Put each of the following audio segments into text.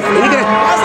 对，一个。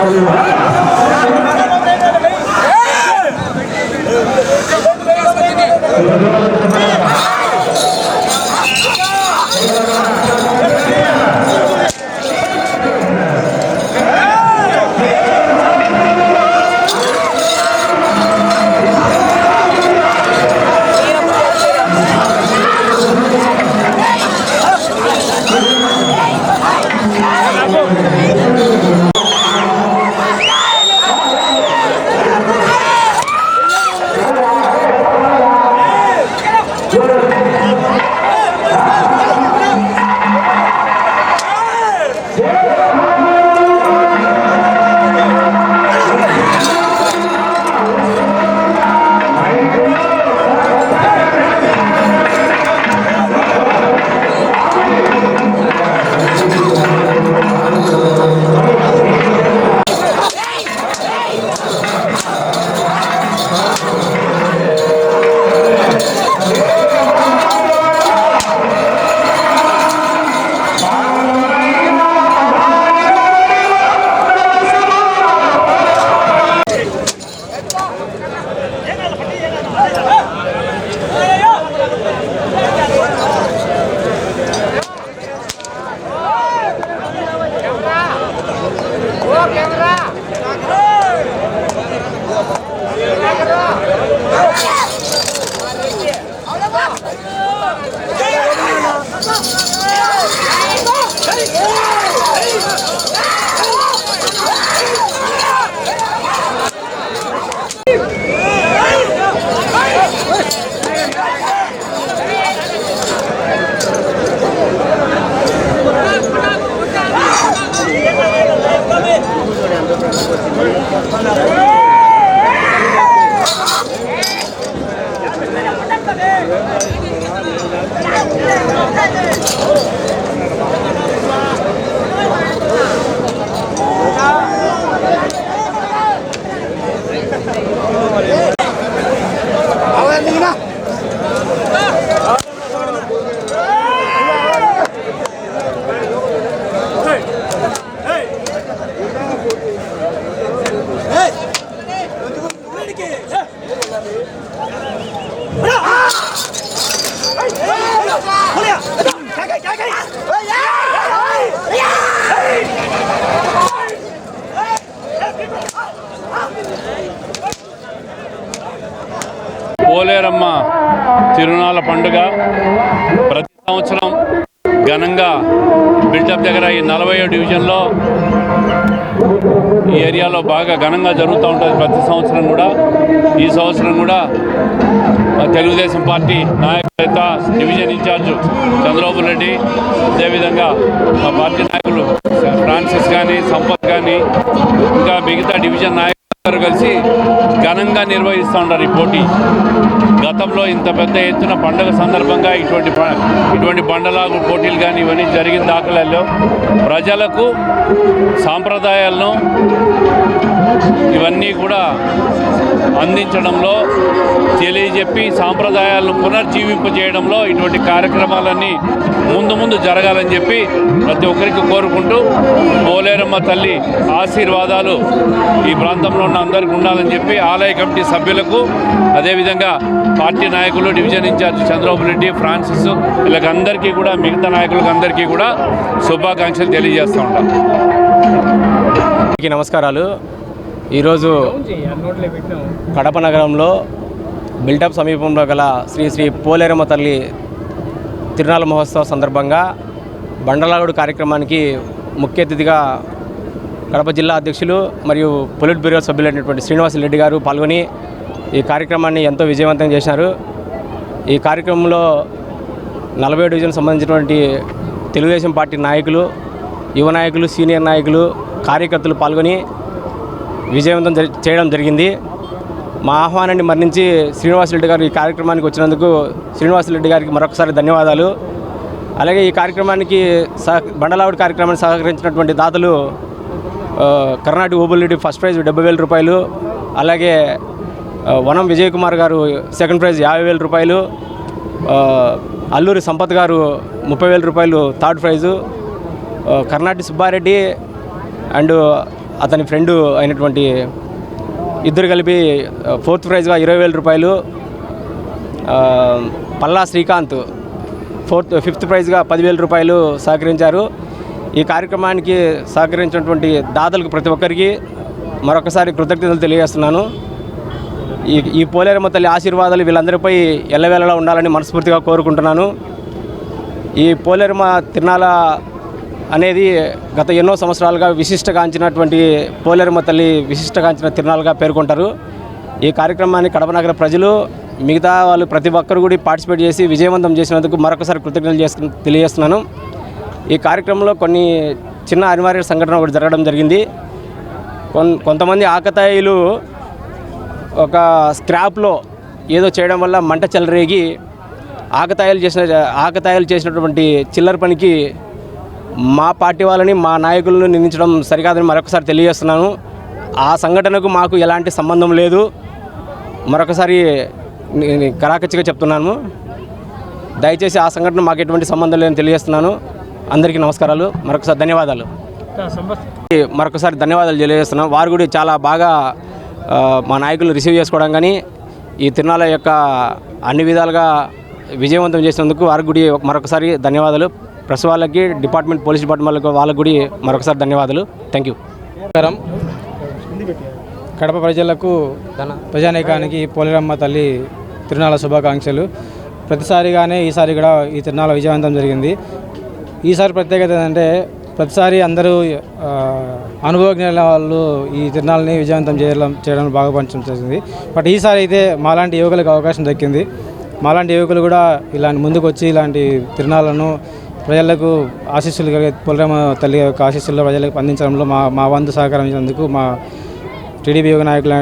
আল্লাহ। 你呢？పోలేరమ్మ తిరునాళ్ళ పండుగ. ప్రతి సంవత్సరం ఘనంగా బిల్డప్ దగ్గర ఈ నలభై డివిజన్లో ఈ ఏరియాలో బాగా ఘనంగా జరుగుతూ ఉంటుంది ప్రతి సంవత్సరం కూడా. ఈ సంవత్సరం కూడా తెలుగుదేశం పార్టీ నాయకులైత డివిజన్ ఇన్ఛార్జ్ చంద్రబాబు రెడ్డి అదేవిధంగా మా పార్టీ నాయకులు ఫ్రాన్సిస్ కానీ సంపత్ కానీ ఇంకా మిగతా డివిజన్ నాయకులు ఘనంగా నిర్వహిస్తూ ఉన్నారు ఈ పోటీ. గతంలో ఇంత పెద్ద ఎత్తున పండుగ సందర్భంగా ఇటువంటి ప- ఇటువంటి బండలాగు పోటీలు కానీ ఇవన్నీ జరిగిన దాఖలాల్లో ప్రజలకు సాంప్రదాయాలను ఇవన్నీ కూడా అందించడంలో తెలియజెప్పి సాంప్రదాయాలను పునర్జీవింపజేయడంలో ఇటువంటి కార్యక్రమాలన్నీ ముందు ముందు జరగాలని చెప్పి ప్రతి ఒక్కరికి కోరుకుంటూ పోలేరమ్మ తల్లి ఆశీర్వాదాలు ఈ ప్రాంతంలో ఉన్న అందరికీ ఉండాలని చెప్పి ఆలయ కమిటీ సభ్యులకు అదేవిధంగా పార్టీ నాయకులు division incharge Chandrababu Reddy Francis వీళ్ళకందరికీ కూడా మిగతా నాయకులకు అందరికీ కూడా శుభాకాంక్షలు తెలియజేస్తూ ఉంటాం. నమస్కారాలు. ఈరోజు కడప నగరంలో బిల్టప్ సమీపంలో గల శ్రీ శ్రీ పోలేరమ్మ తల్లి తిరునాళ్ళ మహోత్సవ సందర్భంగా బండలాగుడు కార్యక్రమానికి ముఖ్య అతిథిగా కడప జిల్లా అధ్యక్షులు మరియు పొలిట్ బ్యూరో సభ్యులైనటువంటి శ్రీనివాస రెడ్డి గారు పాల్గొని ఈ కార్యక్రమాన్ని ఎంతో విజయవంతం చేశారు. ఈ కార్యక్రమంలో నలభై డివిజన్ సంబంధించినటువంటి తెలుగుదేశం పార్టీ నాయకులు యువ నాయకులు సీనియర్ నాయకులు కార్యకర్తలు పాల్గొని విజయవంతం జరి- చేయడం జరిగింది. మా ఆహ్వానాన్ని మరణించి శ్రీనివాసరెడ్డి గారు ఈ కార్యక్రమానికి వచ్చినందుకు శ్రీనివాసరెడ్డి గారికి మరొకసారి ధన్యవాదాలు. అలాగే ఈ కార్యక్రమానికి సహ బండలావుడి కార్యక్రమాన్ని సహకరించినటువంటి దాతలు కర్ణాటక ఓబుల్రెడ్డి ఫస్ట్ ప్రైజ్ డెబ్బై వేల రూపాయలు అలాగే వనం విజయ్ కుమార్ గారు సెకండ్ ప్రైజ్ యాభై వేల రూపాయలు అల్లూరి సంపత్ గారు ముప్పై వేల రూపాయలు third prize Karnati Subbareddy and అతని ఫ్రెండు అయినటువంటి ఇద్దరు కలిపి ఫోర్త్ ప్రైజ్గా ఇరవై వేల రూపాయలు పల్లా శ్రీకాంత్ ఫోర్త్ ఫిఫ్త్ ప్రైజ్గా పదివేల రూపాయలు సహకరించారు. ఈ కార్యక్రమానికి సహకరించినటువంటి దాతలకు ప్రతి ఒక్కరికి మరొకసారి కృతజ్ఞతలు తెలియజేస్తున్నాను. ఈ ఈ పోలేరమ్మ తల్లి ఆశీర్వాదాలు వీళ్ళందరిపై ఎల్లవేళలా ఉండాలని మనస్ఫూర్తిగా కోరుకుంటున్నాను. ఈ పోలేరమ్మ తిరునాళ అనేది గత ఎన్నో సంవత్సరాలుగా విశిష్టగాంచినటువంటి పోలేరమ్మ తల్లి విశిష్టగాంచిన తిరునాలుగా పేర్కొంటారు. ఈ కార్యక్రమాన్ని కడప నగర ప్రజలు మిగతా వాళ్ళు ప్రతి ఒక్కరు కూడా పార్టిసిపేట్ చేసి విజయవంతం చేసినందుకు మరొకసారి కృతజ్ఞతలు చేసుకు తెలియజేస్తున్నాను. ఈ కార్యక్రమంలో కొన్ని చిన్న అనివార్య సంఘటన ఒకటి జరగడం జరిగింది. కొంతమంది ఆకతాయిలు ఒక స్క్రాప్లో ఏదో చేయడం వల్ల మంట చెలరేగి ఆకతాయిలు చేసిన ఆకతాయిలు చేసినటువంటి చిల్లర పనికి మా పార్టీ వాళ్ళని మా నాయకులను నిందించడం సరికాదని మరొకసారి తెలియజేస్తున్నాను. ఆ సంఘటనకు మాకు ఎలాంటి సంబంధం లేదు. మరొకసారి కరాకచ్చిగా చెప్తున్నాను. దయచేసి ఆ సంఘటన మాకు ఎటువంటి సంబంధం లేదని తెలియజేస్తున్నాను. అందరికీ నమస్కారాలు. మరొకసారి ధన్యవాదాలు. మరొకసారి ధన్యవాదాలు తెలియజేస్తున్నాం. వారు కూడా చాలా బాగా మా నాయకులు రిసీవ్ చేసుకోవడం కానీ ఈ తిరునాళ్ళ యొక్క అన్ని విధాలుగా విజయవంతం చేసినందుకు వారికి కూడా మరొకసారి ధన్యవాదాలు. ప్రెస్ వాళ్ళకి డిపార్ట్మెంట్ పోలీస్ డిపార్ట్మెంట్ వాళ్ళకి వాళ్ళకి కూడా మరొకసారి ధన్యవాదాలు. థ్యాంక్ యూ నమస్కారం. కడప ప్రజలకు ప్రజానీకానికి పోలేరమ్మ తల్లి తిరునాళ్ళ శుభాకాంక్షలు. ప్రతిసారిగానే ఈసారి కూడా ఈ తిరునాళ్ళ విజయవంతం జరిగింది. ఈసారి ప్రత్యేకత ఏంటంటే ప్రతిసారి అందరూ ఆ, అనుభవజ్ఞుల వాళ్ళు ఈ తిరునాళ్ళని విజయవంతం చేయడం చేయడం బాగా పంచడం బట్ ఈసారి అయితే మాలాంటి యువకులకు అవకాశం దక్కింది. మాలాంటి యువకులు కూడా ఇలాంటి ముందుకు వచ్చి ఇలాంటి తిరునాళ్ళను ప్రజలకు ఆశీస్సులు కలిగే పోలేరమ్మ తల్లి యొక్క ఆశీస్సులు ప్రజలకు అందించడంలో మా మా వంతు సహకారం ఇచ్చినందుకు మా టీడీపీ యువ నాయకులు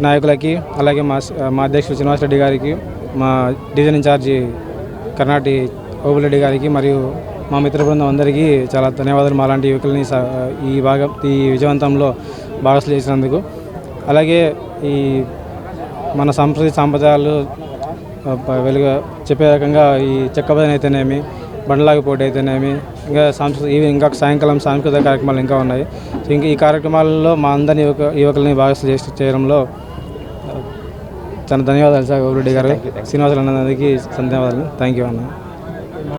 నాయకులకి అలాగే మా మా అధ్యక్షులు శ్రీనివాస్ రెడ్డి గారికి మా డివిజన్ ఇన్ఛార్జి కర్ణాటి ఓబులరెడ్డి గారికి మరియు మా మిత్ర బృందం అందరికీ చాలా ధన్యవాదాలు మా లాంటి యువకుల్ని ఈ భాగం ఈ విజయవంతంలో భాగస్లు చేసినందుకు. అలాగే ఈ మన సంస్కృతి సాంప్రదాయాలు వెలుగు చెప్పే రకంగా ఈ చెక్క భజన అయితేనేమి బండ్లాగి పోటీ అయితేనేమి ఇంకా సాంస్కృతిక ఇవి ఇంకా సాయంకాలం సాంస్కృతిక కార్యక్రమాలు ఇంకా ఉన్నాయి. ఇంకా ఈ కార్యక్రమాలలో మా అందరి యువక యువకులని భాగస్లు చేసి చేయడంలో చాలా ధన్యవాదాలు సార్ గౌరెడ్డి గారు. శ్రీనివాసులు అన్నదానికి ధన్యవాదాలు. థ్యాంక్ యూ అన్న.